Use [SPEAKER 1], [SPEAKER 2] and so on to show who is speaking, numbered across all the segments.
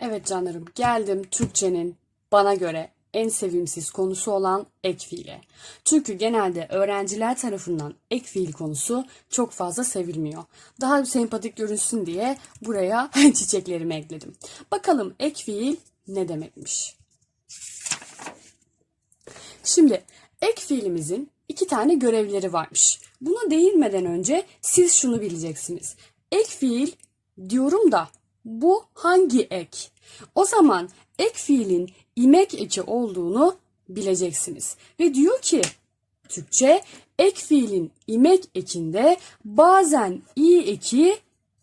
[SPEAKER 1] Evet canlarım geldim Türkçenin bana göre en sevimsiz konusu olan ek fiile. Çünkü genelde öğrenciler tarafından ek fiil konusu çok fazla sevilmiyor. Daha sempatik görünsün diye buraya çiçeklerimi ekledim. Bakalım ek fiil ne demekmiş? Şimdi ek fiilimizin iki tane görevleri varmış. Buna değinmeden önce siz şunu bileceksiniz. Ek fiil diyorum da bu hangi ek? O zaman ek fiilin imek eki olduğunu bileceksiniz. Ve diyor ki Türkçe ek fiilin imek ekinde bazen i eki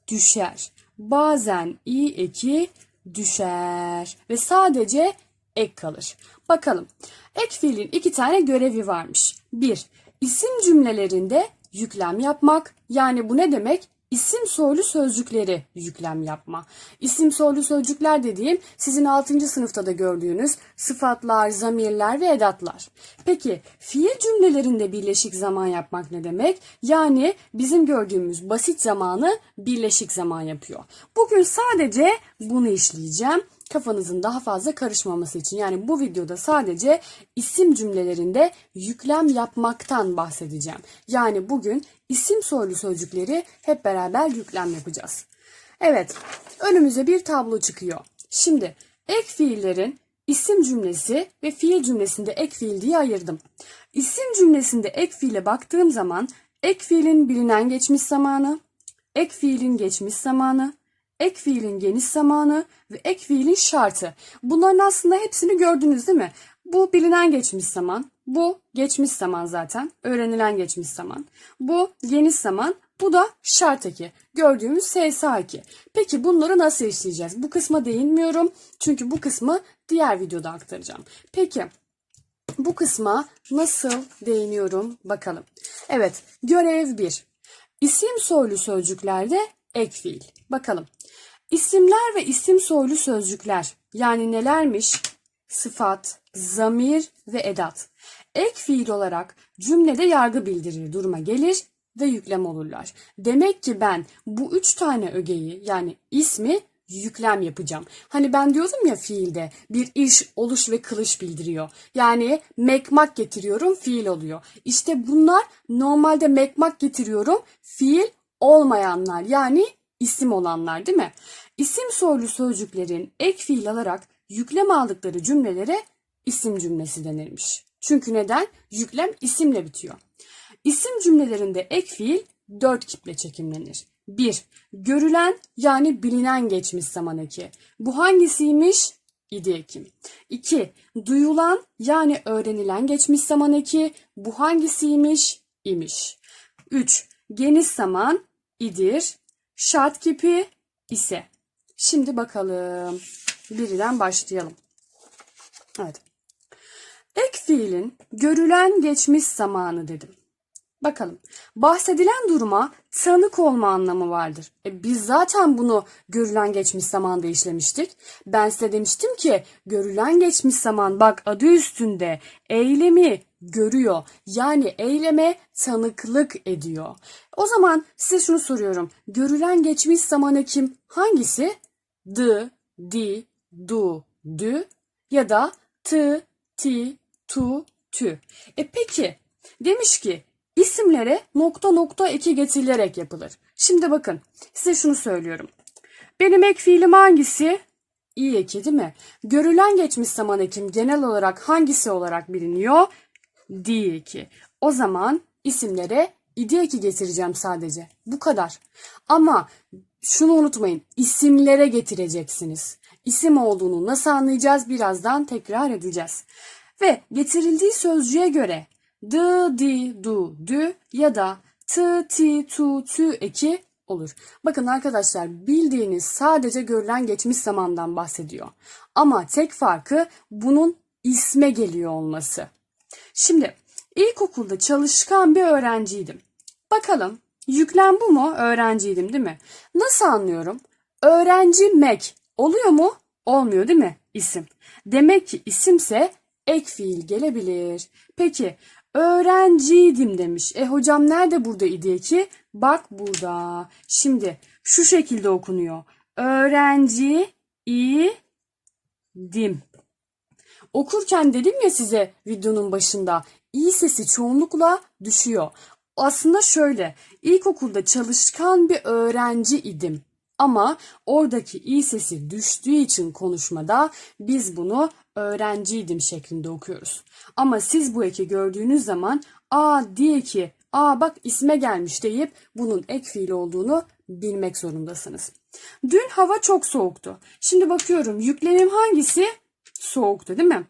[SPEAKER 1] düşer. Bazen i eki düşer ve sadece ek kalır. Bakalım. Ek fiilin iki tane görevi varmış. Bir, isim cümlelerinde yüklem yapmak. Yani bu ne demek? İsim soylu sözcükleri yüklem yapma. İsim soylu sözcükler dediğim sizin 6. sınıfta da gördüğünüz sıfatlar, zamirler ve edatlar. Peki fiil cümlelerinde birleşik zaman yapmak ne demek? Yani bizim gördüğümüz basit zamanı birleşik zaman yapıyor. Bugün sadece bunu işleyeceğim kafanızın daha fazla karışmaması için. Yani bu videoda sadece isim cümlelerinde yüklem yapmaktan bahsedeceğim. Yani bugün isim soylu sözcükleri hep beraber yüklem yapacağız. Evet, önümüze bir tablo çıkıyor. Şimdi ek fiillerin isim cümlesi ve fiil cümlesinde ek fiil diye ayırdım. İsim cümlesinde ek fiile baktığım zaman ek fiilin bilinen geçmiş zamanı, ek fiilin geçmiş zamanı, ek fiilin geniş zamanı ve ek fiilin şartı. Bunların aslında hepsini gördünüz değil mi? Bu bilinen geçmiş zaman, bu geçmiş zaman zaten, öğrenilen geçmiş zaman. Bu geniş zaman, bu da şart eki. Gördüğümüz SSA eki. Peki bunları nasıl işleyeceğiz? Bu kısma değinmiyorum. Çünkü bu kısmı diğer videoda aktaracağım. Peki bu kısma nasıl değiniyorum bakalım. Evet, görev 1. İsim soylu sözcüklerde ek fiil. Bakalım. İsimler ve isim soylu sözcükler yani nelermiş? Sıfat, zamir ve edat. Ek fiil olarak cümlede yargı bildirir duruma gelir ve yüklem olurlar. Demek ki ben bu üç tane ögeyi yani ismi yüklem yapacağım. Hani ben diyordum ya fiilde bir iş, oluş ve kılış bildiriyor. Yani mekmak getiriyorum fiil oluyor. İşte bunlar normalde mekmak getiriyorum fiil olmayanlar yani isim olanlar değil mi? İsim soylu sözcüklerin ek fiil alarak yüklem aldıkları cümlelere isim cümlesi denirmiş. Çünkü neden? Yüklem isimle bitiyor. İsim cümlelerinde ek fiil dört kiple çekimlenir. 1. Görülen yani bilinen geçmiş zaman eki. Bu hangisiymiş? İdi ekim. 2. Duyulan yani öğrenilen geçmiş zaman eki. Bu hangisiymiş? İmiş. 3. Geniş zaman idir. Şart kipi ise. Şimdi bakalım. Birden başlayalım. Evet. Ek fiilin görülen geçmiş zamanı dedim. Bakalım. Bahsedilen duruma tanık olma anlamı vardır. E biz zaten bunu görülen geçmiş zamanda işlemiştik. Ben size demiştim ki görülen geçmiş zaman bak adı üstünde eylemi görüyor. Yani eyleme tanıklık ediyor. O zaman size şunu soruyorum. Görülen geçmiş zamanı kim? Hangisi? D, di, du, dü ya da t, ti, tu, tü. E peki demiş ki isimlere nokta nokta eki getirilerek yapılır. Şimdi bakın size şunu söylüyorum. Benim ek fiilim hangisi? İ eki değil mi? Görülen geçmiş zaman ekim genel olarak hangisi olarak biliniyor? Di eki. O zaman isimlere idi eki getireceğim sadece. Bu kadar. Ama şunu unutmayın. isimlere getireceksiniz. İsim olduğunu nasıl anlayacağız birazdan tekrar edeceğiz. Ve getirildiği sözcüğe göre d, di, du, dü ya da t, ti, tu, tü eki olur. Bakın arkadaşlar bildiğiniz sadece görülen geçmiş zamandan bahsediyor. Ama tek farkı bunun isme geliyor olması. Şimdi ilkokulda çalışkan bir öğrenciydim. Bakalım yüklem bu mu? Öğrenciydim değil mi? Nasıl anlıyorum? Öğrenci mek oluyor mu? Olmuyor değil mi? İsim. Demek ki isimse ek fiil gelebilir. Peki öğrenciydim demiş. E hocam nerede burada idi ki? Bak burada. Şimdi şu şekilde okunuyor. Öğrenci i dim. Okurken dedim ya size videonun başında i sesi çoğunlukla düşüyor. Aslında şöyle ilkokulda çalışkan bir öğrenci idim. Ama oradaki i sesi düştüğü için konuşmada biz bunu öğrenciydim şeklinde okuyoruz. Ama siz bu eki gördüğünüz zaman a diye ki aa bak isme gelmiş deyip bunun ek fiil olduğunu bilmek zorundasınız. Dün hava çok soğuktu. Şimdi bakıyorum yüklemim hangisi? Soğuktu değil mi?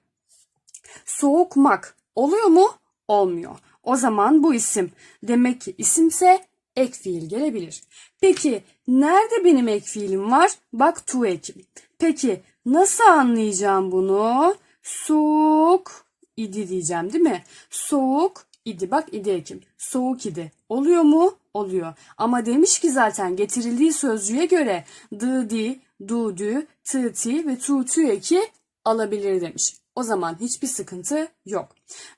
[SPEAKER 1] Soğukmak oluyor mu? Olmuyor. O zaman bu isim. Demek ki isimse ek fiil gelebilir. Peki nerede benim ek fiilim var? Bak tu ekim. Peki nasıl anlayacağım bunu? Soğuk idi diyeceğim değil mi? Soğuk idi. Bak idi ekim. Soğuk idi. Oluyor mu? Oluyor. Ama demiş ki zaten getirildiği sözcüğe göre dı di, du dü, tı ti ve tu tü eki alabilir demiş. O zaman hiçbir sıkıntı yok.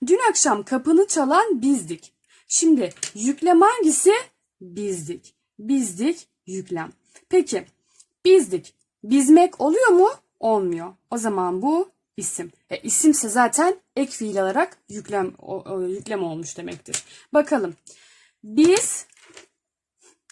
[SPEAKER 1] Dün akşam kapını çalan bizdik. Şimdi yüklem hangisi? Bizdik. Bizdik yüklem. Peki bizdik. Bizmek oluyor mu? Olmuyor. O zaman bu isim. E, isimse zaten ek fiil alarak yüklem o, o, yüklem olmuş demektir. Bakalım. Biz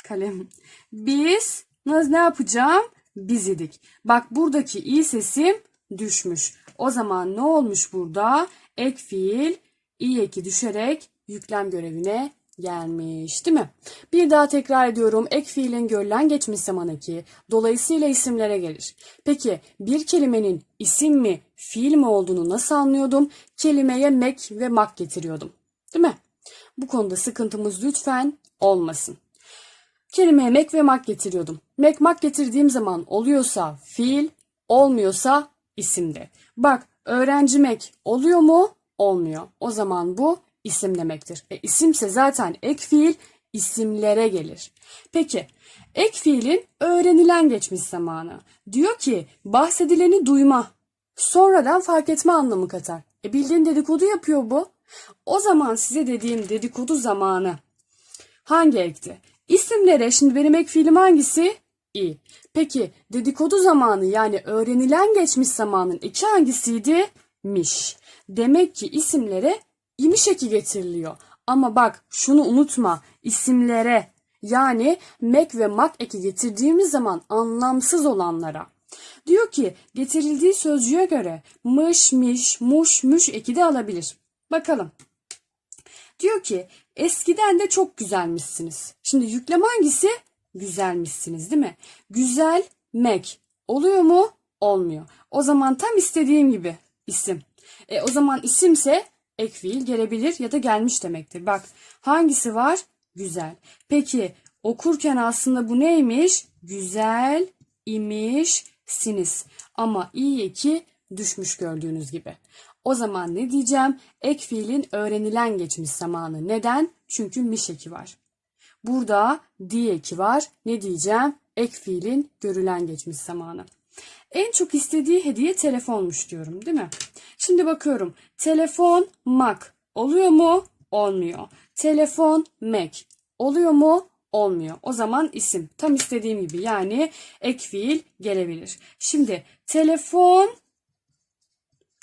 [SPEAKER 1] kalem. Biz ne yapacağım? Biz idik. Bak buradaki i sesim düşmüş. O zaman ne olmuş burada? Ek fiil i eki düşerek yüklem görevine gelmiş değil mi? Bir daha tekrar ediyorum. Ek fiilin görülen geçmiş zaman eki dolayısıyla isimlere gelir. Peki bir kelimenin isim mi fiil mi olduğunu nasıl anlıyordum? Kelimeye mek ve mak getiriyordum. Değil mi? Bu konuda sıkıntımız lütfen olmasın. Kelimeye mek ve mak getiriyordum. Mek mak getirdiğim zaman oluyorsa fiil, olmuyorsa isimde. Bak öğrencimek oluyor mu? Olmuyor. O zaman bu isim demektir. E isimse zaten ek fiil isimlere gelir. Peki ek fiilin öğrenilen geçmiş zamanı. Diyor ki bahsedileni duyma. Sonradan fark etme anlamı katar. E bildiğin dedikodu yapıyor bu. O zaman size dediğim dedikodu zamanı hangi ekti? İsimlere şimdi benim ek fiilim hangisi? İ. Peki dedikodu zamanı yani öğrenilen geçmiş zamanın eki hangisiydi? Miş. Demek ki isimlere imiş eki getiriliyor. Ama bak şunu unutma isimlere yani mek ve mak eki getirdiğimiz zaman anlamsız olanlara. Diyor ki getirildiği sözcüğe göre mış, miş, muş, müş eki de alabilir. Bakalım. Diyor ki eskiden de çok güzelmişsiniz. Şimdi yüklem hangisi? Güzelmişsiniz değil mi? Güzel mek oluyor mu? Olmuyor. O zaman tam istediğim gibi isim. E, o zaman isimse ek fiil gelebilir ya da gelmiş demektir. Bak hangisi var? Güzel. Peki okurken aslında bu neymiş? Güzel imiş siniz. Ama i eki düşmüş gördüğünüz gibi. O zaman ne diyeceğim? Ek fiilin öğrenilen geçmiş zamanı. Neden? Çünkü miş eki var. Burada di eki var. Ne diyeceğim? Ek fiilin görülen geçmiş zamanı. En çok istediği hediye telefonmuş diyorum değil mi? Şimdi bakıyorum. Telefon mak oluyor mu? Olmuyor. Telefon mek oluyor mu? Olmuyor. O zaman isim. Tam istediğim gibi yani ek fiil gelebilir. Şimdi telefon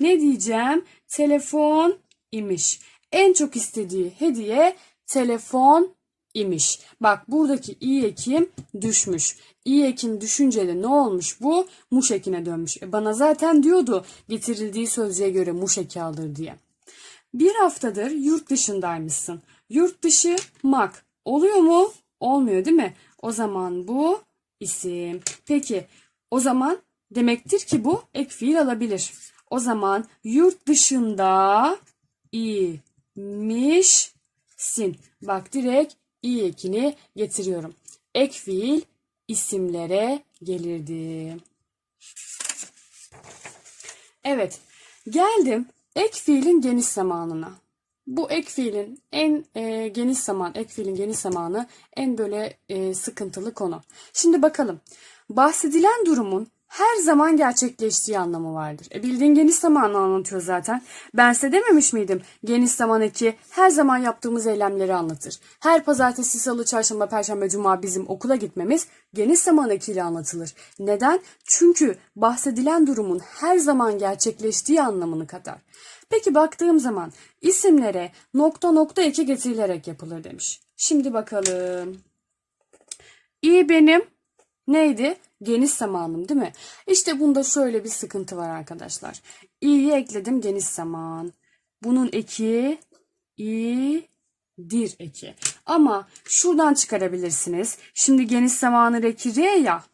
[SPEAKER 1] ne diyeceğim? Telefon imiş. En çok istediği hediye telefon imiş. Bak buradaki i ekim düşmüş. İ ekim düşünce de ne olmuş bu? Muş ekine dönmüş. E bana zaten diyordu getirildiği sözcüğe göre muş eki alır diye. Bir haftadır yurt dışındaymışsın. Yurt dışı mak. Oluyor mu? Olmuyor değil mi? O zaman bu isim. Peki o zaman demektir ki bu ek fiil alabilir. O zaman yurt dışında imişsin. Bak direkt i ekini getiriyorum. Ek fiil isimlere gelirdi. Evet, geldim ek fiilin geniş zamanına. Bu ek fiilin en e, geniş zaman, ek fiilin geniş zamanı en böyle e, sıkıntılı konu. Şimdi bakalım. Bahsedilen durumun her zaman gerçekleştiği anlamı vardır. E bildiğin geniş zamanı anlatıyor zaten. Ben size dememiş miydim? Geniş zaman eki her zaman yaptığımız eylemleri anlatır. Her pazartesi, salı, çarşamba, perşembe, cuma bizim okula gitmemiz geniş zaman ekiyle anlatılır. Neden? Çünkü bahsedilen durumun her zaman gerçekleştiği anlamını katar. Peki baktığım zaman isimlere nokta nokta eki getirilerek yapılır demiş. Şimdi bakalım. İyi benim neydi? Geniş zamanım değil mi? İşte bunda şöyle bir sıkıntı var arkadaşlar. İ'yi ekledim geniş zaman. Bunun eki i'dir eki. Ama şuradan çıkarabilirsiniz. Şimdi geniş zamanı eki R ya.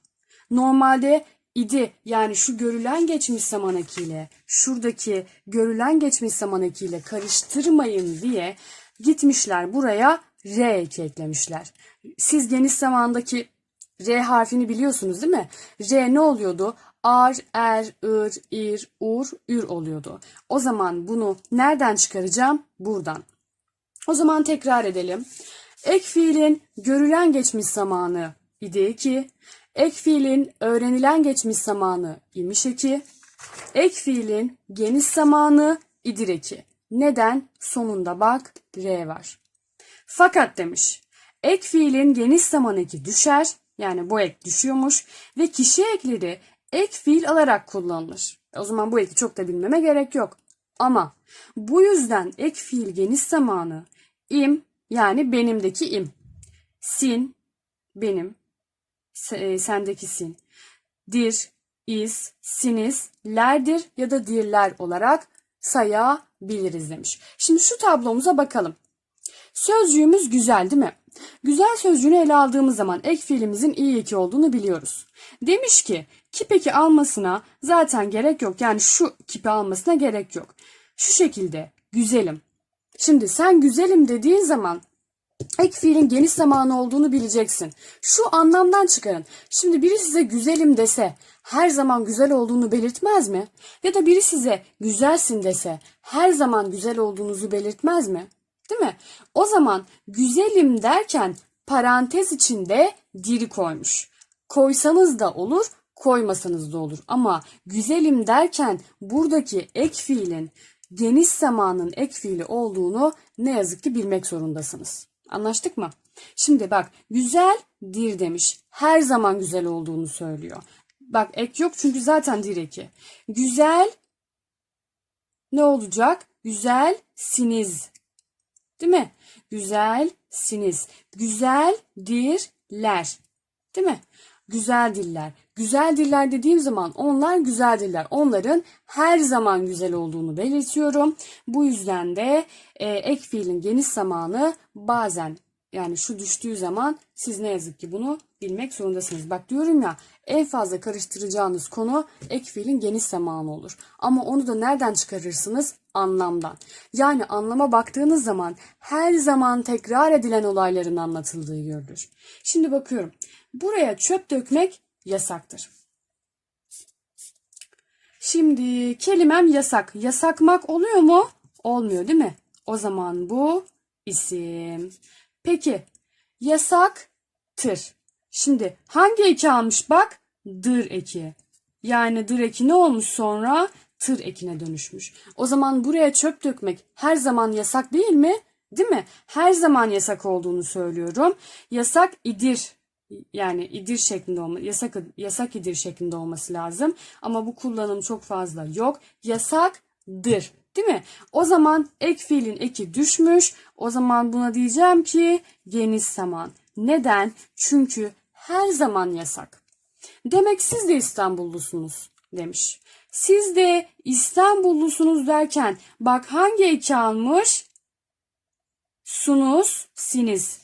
[SPEAKER 1] Normalde idi yani şu görülen geçmiş zaman ekiyle şuradaki görülen geçmiş zaman ekiyle karıştırmayın diye gitmişler buraya R eki eklemişler. Siz geniş zamandaki R harfini biliyorsunuz değil mi? R ne oluyordu? Ar, er, ır, ir, ur, ür oluyordu. O zaman bunu nereden çıkaracağım? Buradan. O zaman tekrar edelim. Ek fiilin görülen geçmiş zamanı idi ki, ek fiilin öğrenilen geçmiş zamanı imiş eki, ek fiilin geniş zamanı idir eki. Neden? Sonunda bak R var. Fakat demiş, ek fiilin geniş zaman eki düşer, yani bu ek düşüyormuş ve kişi ekleri ek fiil alarak kullanılır. O zaman bu eki çok da bilmeme gerek yok. Ama bu yüzden ek fiil geniş zamanı im yani benimdeki im, sin benim, e, sendeki sin, dir, is, siniz, lerdir ya da dirler olarak sayabiliriz demiş. Şimdi şu tablomuza bakalım. Sözcüğümüz güzel değil mi? Güzel sözcüğünü ele aldığımız zaman ek fiilimizin iyi eki olduğunu biliyoruz. Demiş ki kip eki almasına zaten gerek yok. Yani şu kipi almasına gerek yok. Şu şekilde güzelim. Şimdi sen güzelim dediğin zaman ek fiilin geniş zamanı olduğunu bileceksin. Şu anlamdan çıkarın. Şimdi biri size güzelim dese her zaman güzel olduğunu belirtmez mi? Ya da biri size güzelsin dese her zaman güzel olduğunuzu belirtmez mi? Değil mi? O zaman güzelim derken parantez içinde diri koymuş. Koysanız da olur, koymasanız da olur. Ama güzelim derken buradaki ek fiilin geniş zamanın ek fiili olduğunu ne yazık ki bilmek zorundasınız. Anlaştık mı? Şimdi bak güzeldir demiş. Her zaman güzel olduğunu söylüyor. Bak ek yok çünkü zaten dir eki. Güzel ne olacak? Güzelsiniz. Değil mi? Güzelsiniz. Güzeldirler. Değil mi? Güzel diller. Güzel diller dediğim zaman onlar güzel diller. Onların her zaman güzel olduğunu belirtiyorum. Bu yüzden de e, ek fiilin geniş zamanı bazen yani şu düştüğü zaman siz ne yazık ki bunu bilmek zorundasınız. Bak diyorum ya en fazla karıştıracağınız konu ek fiilin geniş zamanı olur. Ama onu da nereden çıkarırsınız? Anlamdan. Yani anlama baktığınız zaman her zaman tekrar edilen olayların anlatıldığı görülür. Şimdi bakıyorum. Buraya çöp dökmek yasaktır. Şimdi kelimem yasak. Yasakmak oluyor mu? Olmuyor değil mi? O zaman bu isim. Peki yasaktır. Şimdi hangi eki almış bak? Dır eki. Yani dır eki ne olmuş sonra? Tır ekine dönüşmüş. O zaman buraya çöp dökmek her zaman yasak değil mi? Değil mi? Her zaman yasak olduğunu söylüyorum. Yasak idir. Yani idir şeklinde olma, yasak yasak idir şeklinde olması lazım. Ama bu kullanım çok fazla yok. Yasaktır. Değil mi? O zaman ek fiilin eki düşmüş. O zaman buna diyeceğim ki geniş zaman. Neden? Çünkü her zaman yasak. Demek siz de İstanbullusunuz demiş. Siz de İstanbullusunuz derken bak hangi eki almış? Sunuz, siniz.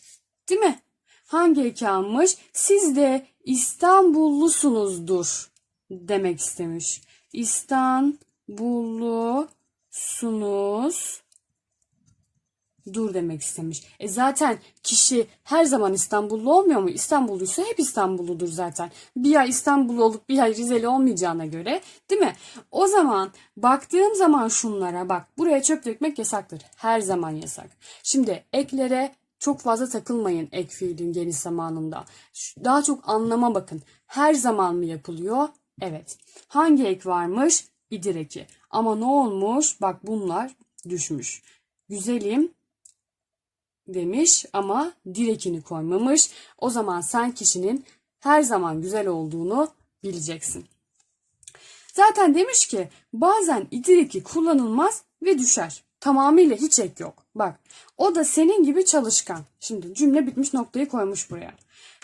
[SPEAKER 1] Değil mi? Hangi eki almış? Siz de İstanbullusunuzdur demek istemiş. İstanbullusunuz dur demek istemiş. E zaten kişi her zaman İstanbullu olmuyor mu? İstanbulluysa hep İstanbulludur zaten. Bir ay İstanbullu olup bir ay Rizeli olmayacağına göre değil mi? O zaman baktığım zaman şunlara bak buraya çöp dökmek yasaktır. Her zaman yasak. Şimdi eklere çok fazla takılmayın ek fiilin geniş zamanında. Daha çok anlama bakın. Her zaman mı yapılıyor? Evet. Hangi ek varmış? İdir eki. Ama ne olmuş? Bak bunlar düşmüş. Güzelim demiş ama direkini koymamış. O zaman sen kişinin her zaman güzel olduğunu bileceksin. Zaten demiş ki bazen idireki kullanılmaz ve düşer. Tamamıyla hiç ek yok. Bak o da senin gibi çalışkan. Şimdi cümle bitmiş noktayı koymuş buraya.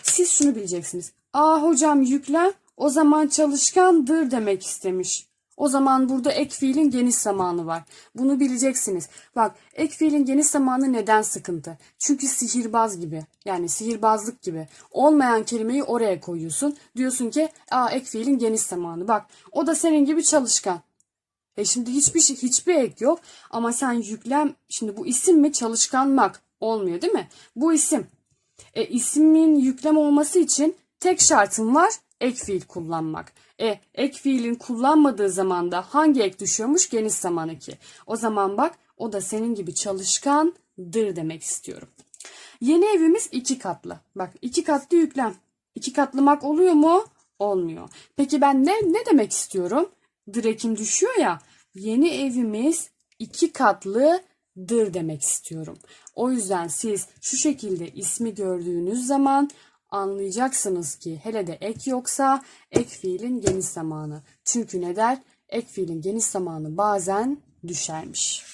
[SPEAKER 1] Siz şunu bileceksiniz. Aa hocam yüklem o zaman çalışkandır demek istemiş. O zaman burada ek fiilin geniş zamanı var. Bunu bileceksiniz. Bak ek fiilin geniş zamanı neden sıkıntı? Çünkü sihirbaz gibi. Yani sihirbazlık gibi. Olmayan kelimeyi oraya koyuyorsun. Diyorsun ki aa ek fiilin geniş zamanı. Bak o da senin gibi çalışkan. E şimdi hiçbir şey, hiçbir ek yok. Ama sen yüklem, şimdi bu isim mi çalışkanmak olmuyor değil mi? Bu isim. E ismin yüklem olması için tek şartım var ek fiil kullanmak. E ek fiilin kullanmadığı zamanda hangi ek düşüyormuş? Geniş zaman eki. O zaman bak o da senin gibi çalışkandır demek istiyorum. Yeni evimiz iki katlı. Bak iki katlı yüklem. İki katlımak oluyor mu? Olmuyor. Peki ben ne ne demek istiyorum? Direkim düşüyor ya. Yeni evimiz iki katlıdır demek istiyorum. O yüzden siz şu şekilde ismi gördüğünüz zaman anlayacaksınız ki hele de ek yoksa ek fiilin geniş zamanı. Çünkü ne der? Ek fiilin geniş zamanı bazen düşermiş.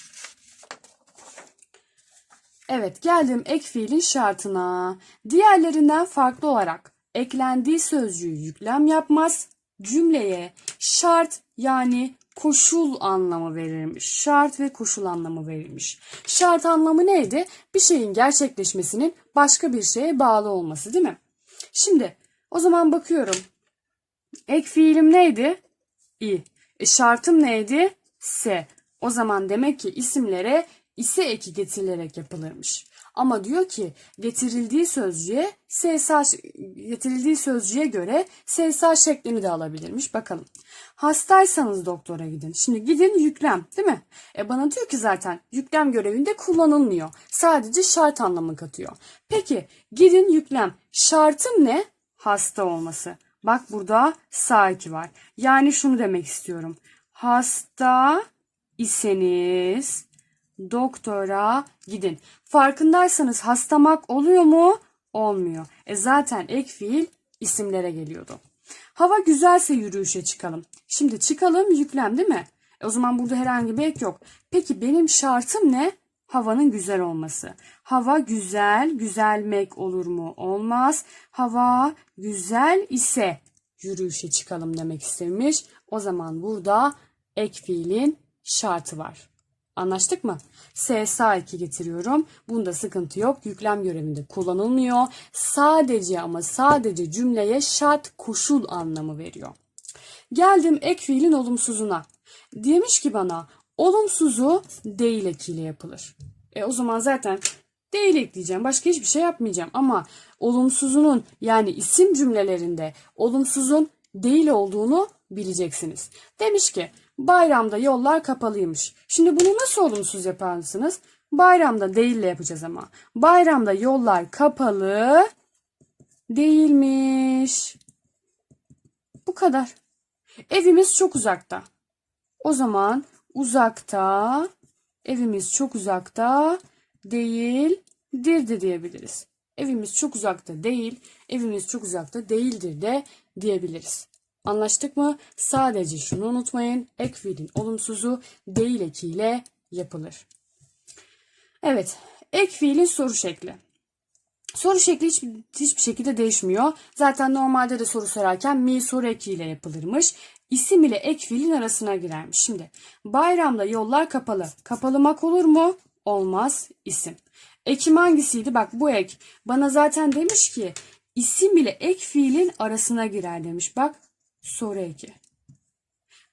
[SPEAKER 1] Evet geldim ek fiilin şartına. Diğerlerinden farklı olarak eklendiği sözcüğü yüklem yapmaz. Cümleye şart yani koşul anlamı verilmiş. Şart ve koşul anlamı verilmiş. Şart anlamı neydi? Bir şeyin gerçekleşmesinin başka bir şeye bağlı olması değil mi? Şimdi o zaman bakıyorum. Ek fiilim neydi? İ. E, şartım neydi? S. O zaman demek ki isimlere ise eki getirilerek yapılırmış. Ama diyor ki getirildiği sözcüğe SSH getirildiği sözcüğe göre SSH şeklini de alabilirmiş. Bakalım. Hastaysanız doktora gidin. Şimdi gidin yüklem değil mi? E bana diyor ki zaten yüklem görevinde kullanılmıyor. Sadece şart anlamı katıyor. Peki gidin yüklem. Şartım ne? Hasta olması. Bak burada sağ var. Yani şunu demek istiyorum. Hasta iseniz doktora gidin. Farkındaysanız hastamak oluyor mu? Olmuyor. E zaten ek fiil isimlere geliyordu. Hava güzelse yürüyüşe çıkalım. Şimdi çıkalım yüklem değil mi? E o zaman burada herhangi bir ek yok. Peki benim şartım ne? Havanın güzel olması. Hava güzel, güzelmek olur mu? Olmaz. Hava güzel ise yürüyüşe çıkalım demek istemiş. O zaman burada ek fiilin şartı var. Anlaştık mı? S sağ 2 getiriyorum. Bunda sıkıntı yok. Yüklem görevinde kullanılmıyor. Sadece ama sadece cümleye şart koşul anlamı veriyor. Geldim ek fiilin olumsuzuna. Demiş ki bana olumsuzu değil ekiyle yapılır. E o zaman zaten değil ekleyeceğim. Başka hiçbir şey yapmayacağım. Ama olumsuzunun yani isim cümlelerinde olumsuzun değil olduğunu bileceksiniz. Demiş ki bayramda yollar kapalıymış. Şimdi bunu nasıl olumsuz yaparsınız? Bayramda değille yapacağız ama. Bayramda yollar kapalı değilmiş. Bu kadar. Evimiz çok uzakta. O zaman uzakta, evimiz çok uzakta değildir de diyebiliriz. Evimiz çok uzakta değil, evimiz çok uzakta değildir de diyebiliriz. Anlaştık mı? Sadece şunu unutmayın. Ek fiilin olumsuzu değil ekiyle yapılır. Evet. Ek fiilin soru şekli. Soru şekli hiç, hiçbir şekilde değişmiyor. Zaten normalde de soru sorarken mi soru ekiyle yapılırmış. İsim ile ek fiilin arasına girermiş. Şimdi bayramda yollar kapalı. Kapalımak olur mu? Olmaz. isim. Ekim hangisiydi? Bak bu ek. Bana zaten demiş ki isim ile ek fiilin arasına girer demiş. Bak soru eki.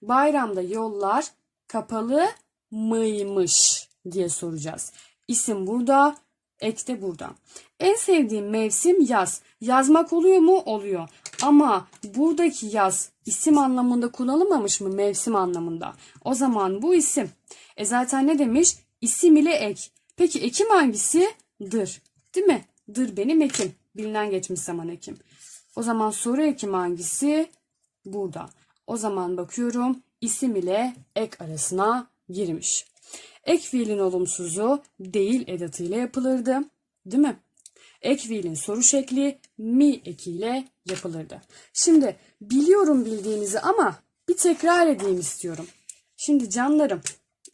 [SPEAKER 1] Bayramda yollar kapalı mıymış diye soracağız. İsim burada, ek de burada. En sevdiğim mevsim yaz. Yazmak oluyor mu? Oluyor. Ama buradaki yaz isim anlamında kullanılmamış mı? Mevsim anlamında. O zaman bu isim. E zaten ne demiş? İsim ile ek. Peki ekim hangisi? Dır. Değil mi? Dır benim ekim. Bilinen geçmiş zaman ekim. O zaman soru ekim hangisi? Burada. O zaman bakıyorum isim ile ek arasına girmiş. Ek fiilin olumsuzu değil edatıyla yapılırdı. Değil mi? Ek fiilin soru şekli mi ekiyle yapılırdı. Şimdi biliyorum bildiğinizi ama bir tekrar edeyim istiyorum. Şimdi canlarım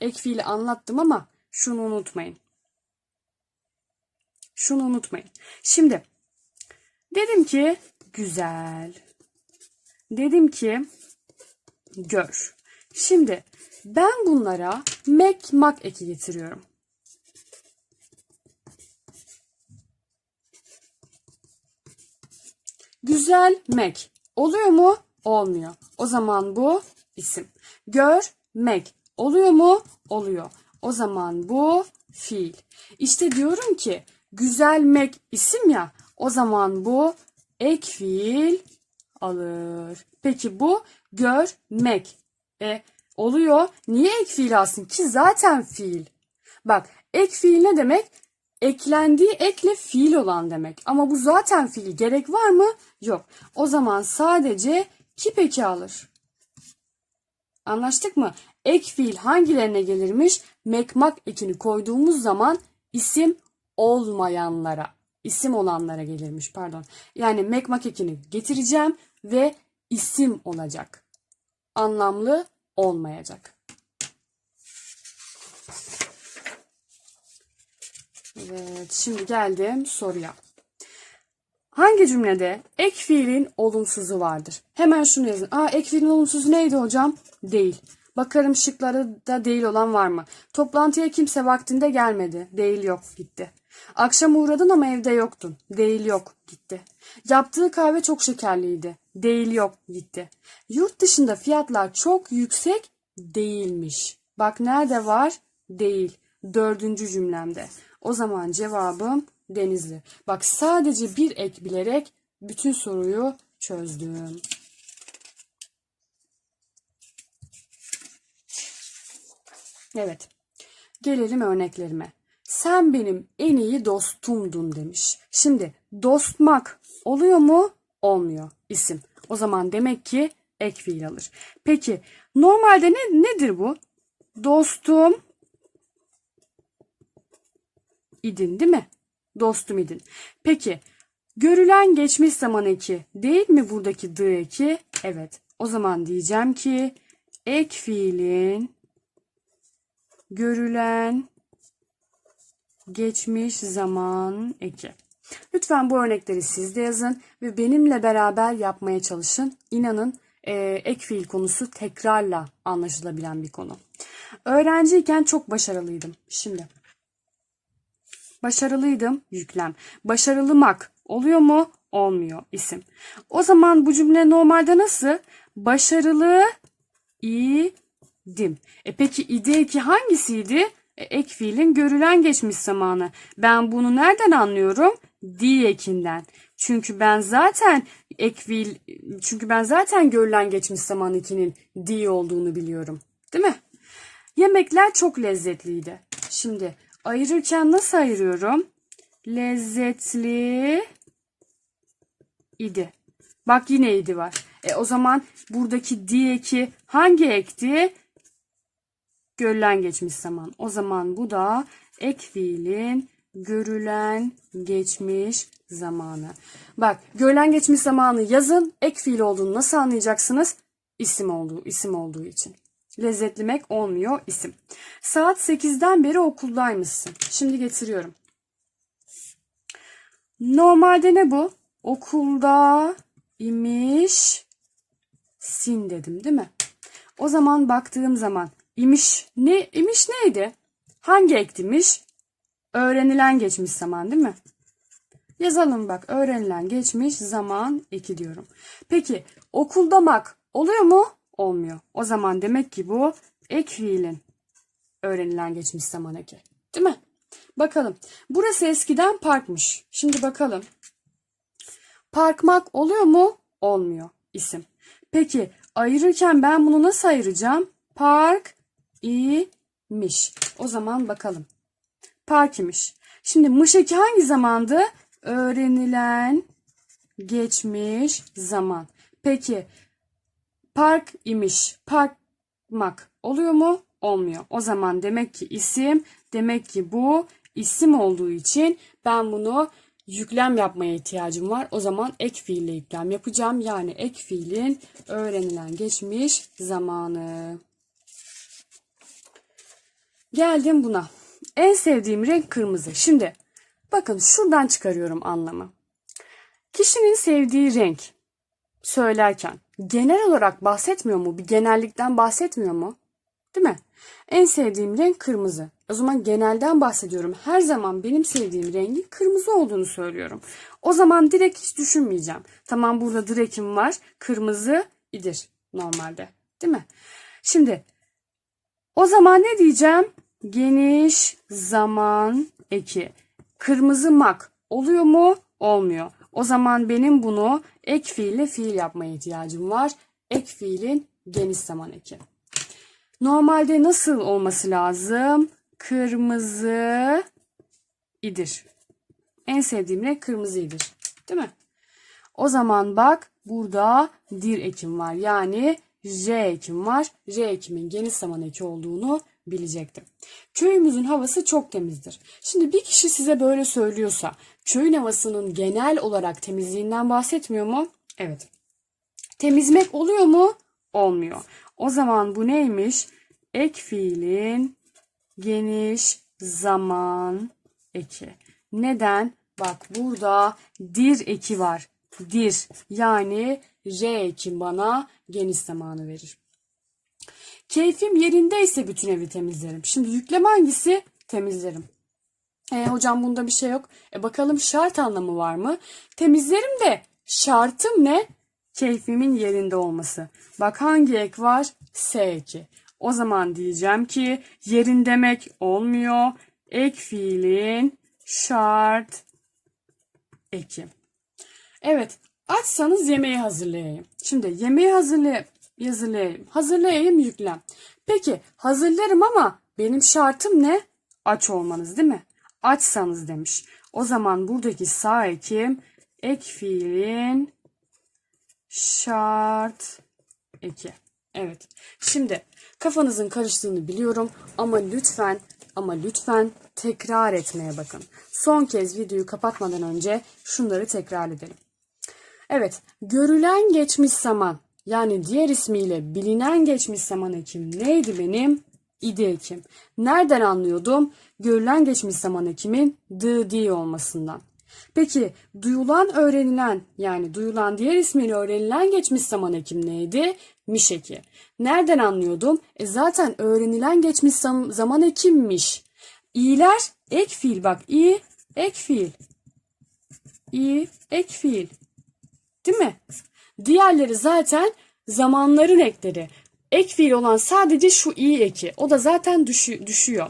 [SPEAKER 1] ek fiili anlattım ama şunu unutmayın. Şunu unutmayın. Şimdi dedim ki güzel. Dedim ki gör. Şimdi ben bunlara mek mak eki getiriyorum. Güzel mek. Oluyor mu? Olmuyor. O zaman bu isim. Görmek. Oluyor mu? Oluyor. O zaman bu fiil. İşte diyorum ki güzelmek isim ya. O zaman bu ek fiil alır. Peki bu görmek. E, oluyor. Niye ek fiil alsın ki zaten fiil. Bak ek fiil ne demek? Eklendiği ekle fiil olan demek. Ama bu zaten fiil. Gerek var mı? Yok. O zaman sadece kip eki alır. Anlaştık mı? Ek fiil hangilerine gelirmiş? Mekmak ekini koyduğumuz zaman isim olmayanlara, isim olanlara gelirmiş pardon. Yani mekmak ekini getireceğim ve isim olacak. Anlamlı olmayacak. Evet, şimdi geldim soruya. Hangi cümlede ek fiilin olumsuzu vardır? Hemen şunu yazın. Aa ek fiilin olumsuzu neydi hocam? Değil. Bakarım şıkları da değil olan var mı? Toplantıya kimse vaktinde gelmedi. Değil yok gitti. Akşam uğradın ama evde yoktun. Değil yok gitti. Yaptığı kahve çok şekerliydi. Değil yok gitti. Yurt dışında fiyatlar çok yüksek değilmiş. Bak nerede var? Değil. Dördüncü cümlemde. O zaman cevabım Denizli. Bak sadece bir ek bilerek bütün soruyu çözdüm. Evet. Gelelim örneklerime. Sen benim en iyi dostumdun demiş. Şimdi dostmak oluyor mu? Olmuyor. İsim. O zaman demek ki ek fiil alır. Peki normalde ne nedir bu? Dostum idin değil mi? Dostum idin. Peki görülen geçmiş zaman eki değil mi buradaki dı eki? Evet. O zaman diyeceğim ki ek fiilin görülen geçmiş zaman eki. Lütfen bu örnekleri siz de yazın ve benimle beraber yapmaya çalışın. İnanın e, ek fiil konusu tekrarla anlaşılabilen bir konu. Öğrenciyken çok başarılıydım. Şimdi başarılıydım yüklem. Başarılımak oluyor mu? Olmuyor isim. O zaman bu cümle normalde nasıl? Başarılı idim. E peki ide ki hangisiydi? E, ek fiilin görülen geçmiş zamanı. Ben bunu nereden anlıyorum? Di ekinden. Çünkü ben zaten ek fiil, çünkü ben zaten görülen geçmiş zaman ekinin di olduğunu biliyorum. Değil mi? Yemekler çok lezzetliydi. Şimdi ayırırken nasıl ayırıyorum? Lezzetli idi. Bak yine idi var. E o zaman buradaki di eki hangi ekti? Görülen geçmiş zaman. O zaman bu da ek fiilin görülen geçmiş zamanı. Bak görülen geçmiş zamanı yazın. Ek fiil olduğunu nasıl anlayacaksınız? İsim olduğu, isim olduğu için. Lezzetlimek olmuyor isim. Saat 8'den beri okuldaymışsın. Şimdi getiriyorum. Normalde ne bu? Okulda imiş sin dedim değil mi? O zaman baktığım zaman imiş ne imiş neydi? Hangi ektimiş? Öğrenilen geçmiş zaman değil mi? Yazalım bak öğrenilen geçmiş zaman 2 diyorum. Peki okuldamak oluyor mu? Olmuyor. O zaman demek ki bu ek fiilin öğrenilen geçmiş zaman eki. Değil mi? Bakalım. Burası eskiden parkmış. Şimdi bakalım. Parkmak oluyor mu? Olmuyor. İsim. Peki ayırırken ben bunu nasıl ayıracağım? Park imiş. O zaman bakalım. Park imiş. Şimdi mış eki hangi zamandı? Öğrenilen geçmiş zaman. Peki Park imiş. Parkmak oluyor mu? Olmuyor. O zaman demek ki isim, demek ki bu isim olduğu için ben bunu yüklem yapmaya ihtiyacım var. O zaman ek fiille yüklem yapacağım. Yani ek fiilin öğrenilen geçmiş zamanı. Geldim buna. En sevdiğim renk kırmızı. Şimdi bakın şuradan çıkarıyorum anlamı. Kişinin sevdiği renk söylerken genel olarak bahsetmiyor mu? Bir genellikten bahsetmiyor mu? Değil mi? En sevdiğim renk kırmızı. O zaman genelden bahsediyorum. Her zaman benim sevdiğim rengin kırmızı olduğunu söylüyorum. O zaman direkt hiç düşünmeyeceğim. Tamam burada direkim var. Kırmızı idir normalde. Değil mi? Şimdi o zaman ne diyeceğim? Geniş zaman eki. Kırmızı mak oluyor mu? Olmuyor. O zaman benim bunu ek fiille fiil yapmaya ihtiyacım var. Ek fiilin geniş zaman eki. Normalde nasıl olması lazım? Kırmızı idir. En sevdiğim renk kırmızıydır. Değil mi? O zaman bak burada dir ekim var. Yani J ekim var. J ekimin geniş zaman eki olduğunu bilecektim. Köyümüzün havası çok temizdir. Şimdi bir kişi size böyle söylüyorsa köyün havasının genel olarak temizliğinden bahsetmiyor mu? Evet. Temizmek oluyor mu? Olmuyor. O zaman bu neymiş? Ek fiilin geniş zaman eki. Neden? Bak burada dir eki var. Dir yani R ekim bana geniş zamanı verir. Keyfim yerindeyse bütün evi temizlerim. Şimdi yükleme hangisi? Temizlerim. E, hocam bunda bir şey yok. E bakalım şart anlamı var mı? Temizlerim de şartım ne? Keyfimin yerinde olması. Bak hangi ek var? S eki. O zaman diyeceğim ki yerin demek olmuyor. Ek fiilin şart eki. Evet açsanız yemeği hazırlayayım. Şimdi yemeği hazırlay hazırlayayım. Hazırlayayım yüklem. Peki hazırlarım ama benim şartım ne? Aç olmanız değil mi? Açsanız demiş. O zaman buradaki sağ ekim ek fiilin şart eki. Evet. Şimdi kafanızın karıştığını biliyorum ama lütfen ama lütfen tekrar etmeye bakın. Son kez videoyu kapatmadan önce şunları tekrar edelim. Evet, görülen geçmiş zaman yani diğer ismiyle bilinen geçmiş zaman ekim neydi benim? İdi ekim. Nereden anlıyordum? Görülen geçmiş zaman ekimin dı di olmasından. Peki duyulan öğrenilen yani duyulan diğer ismiyle öğrenilen geçmiş zaman ekim neydi? Miş eki. Nereden anlıyordum? E zaten öğrenilen geçmiş zaman ekimmiş. İ'ler ek fiil bak i ek fiil. i ek fiil. Değil mi? Diğerleri zaten zamanların ekleri. Ek fiil olan sadece şu i eki. O da zaten düşü, düşüyor.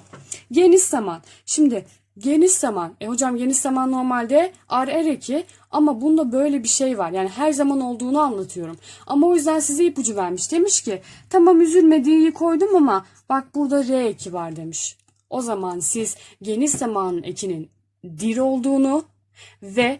[SPEAKER 1] Geniş zaman. Şimdi geniş zaman. E hocam geniş zaman normalde ar er eki ama bunda böyle bir şey var. Yani her zaman olduğunu anlatıyorum. Ama o yüzden size ipucu vermiş. Demiş ki tamam üzülmediği koydum ama bak burada r eki var demiş. O zaman siz geniş zamanın ekinin dir olduğunu ve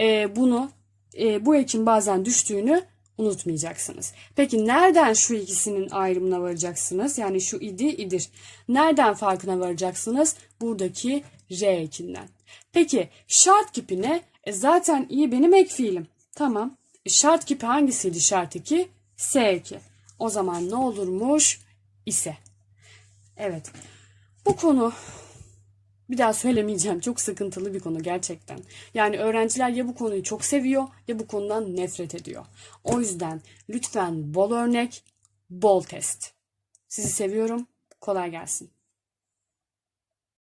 [SPEAKER 1] e, bunu e, bu ekin bazen düştüğünü unutmayacaksınız. Peki nereden şu ikisinin ayrımına varacaksınız? Yani şu idi idir. Nereden farkına varacaksınız? Buradaki R ekinden. Peki şart kipi ne? E zaten iyi benim ek fiilim. Tamam. E şart kipi hangisiydi şart 2? S eki. O zaman ne olurmuş? İse. Evet. Bu konu bir daha söylemeyeceğim. Çok sıkıntılı bir konu gerçekten. Yani öğrenciler ya bu konuyu çok seviyor ya bu konudan nefret ediyor. O yüzden lütfen bol örnek, bol test. Sizi seviyorum. Kolay gelsin.